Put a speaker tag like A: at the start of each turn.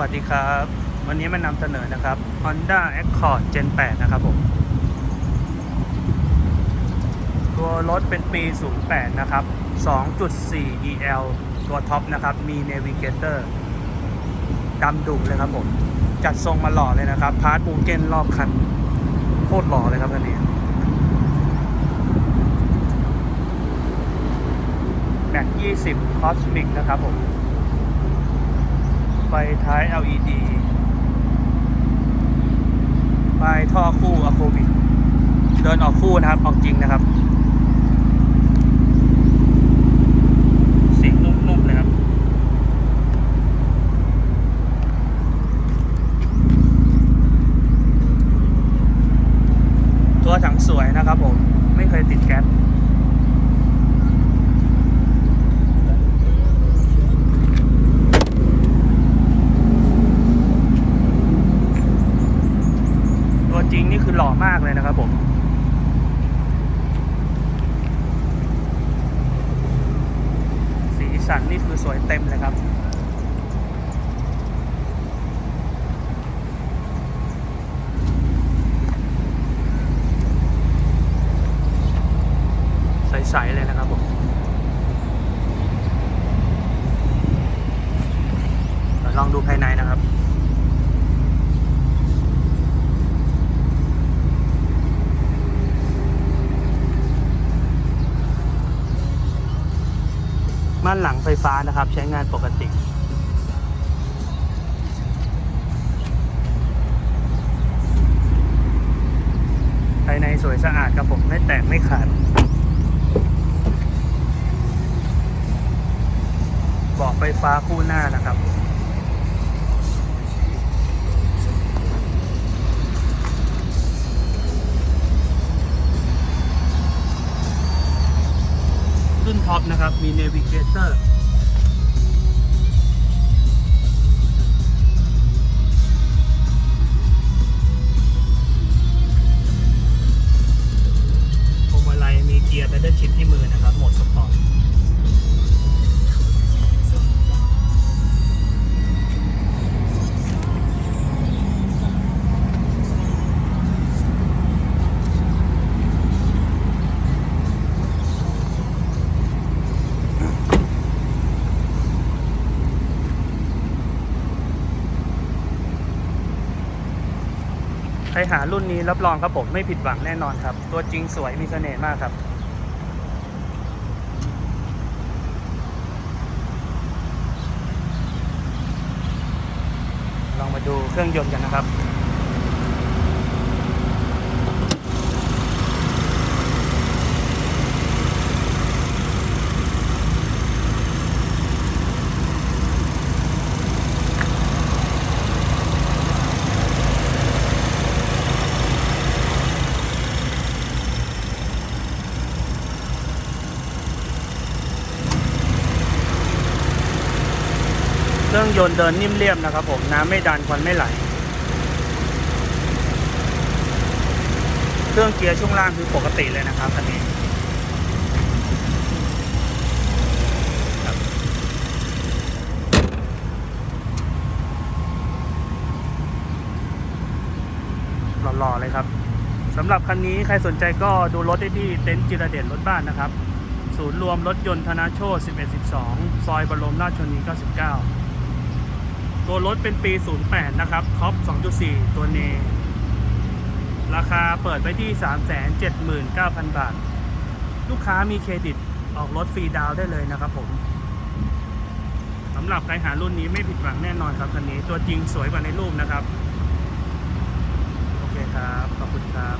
A: วัสดีครับ วันนี้มานำเสนอนะครับ Honda Accord Gen 8 นะครับผม ตัวรถเป็นปี 08 นะครับ 2.4 EL ตัวท็อปนะครับ มี Navigator ดำดุเลยครับผม จัดทรงมาหล่อเลยนะครับ พาร์ทบูเกนรอบคัน โคตรหล่อเลยครับคันนี้แม็ก20 Cosmic นะครับผม ฟท้าย LED ไฟท่อคู่อะโคบิกเดินออกคู่นะครับ ออกจริงนะครับเสียงนุ่มๆเลยครับ ตัวถังสวยนะครับผม ไม่เคยติดแก๊ส จริงนี่คือหล่อมากเลยนะครับผมสีสันนี่คือสวยเต็มเลยครับใสๆเลยนะครับผมเดี๋ยวลองดูภายในนะครับานหลังไฟฟ้านะครับ ใช้งานปกติ ภายในสวยสะอาดครับผมไม่แตกไม่ขาดเบาะไฟฟ้าคู่หน้านะครับ ท็อปนะครับ มีเนวิเกเตอร์ ใครหารุ่นนี้รับรองครับผมไม่ผิดหวังแน่นอนครับ ตัวจริงสวยมีเสน่ห์มากครับ ลองมาดูเครื่องยนต์กันนะครับ ครื่องยนต์เดินนิ่มเรียบนะครับผมน้ำไม่ดันควันไม่ไหล เครื่องเกียร์ช่วงล่างคือปกติเลยนะครับคันนี้หล่อๆเลยครับสำหรับคันนี้ใครสนใจก็ดูรถได้ที่เต็นท์จิรเดชรถบ้านนะครับ ศูนย์รวมรถยนต์ธนาโชต1112 ซอยบรมราชชนนี99 ตัวรถเป็นปี 08 นะครับ ท็อป 2.4 ตัวเนราคาเปิดไว้ที่ 379,000 บาท ลูกค้ามีเครดิตออกรถฟรีดาวได้เลยนะครับผมสำหรับใครหารุ่นนี้ไม่ผิดหวังแน่นอนครับคันนี้ ตัวจริงสวยกว่าในรูปนะครับ โอเคครับ ขอบคุณครับ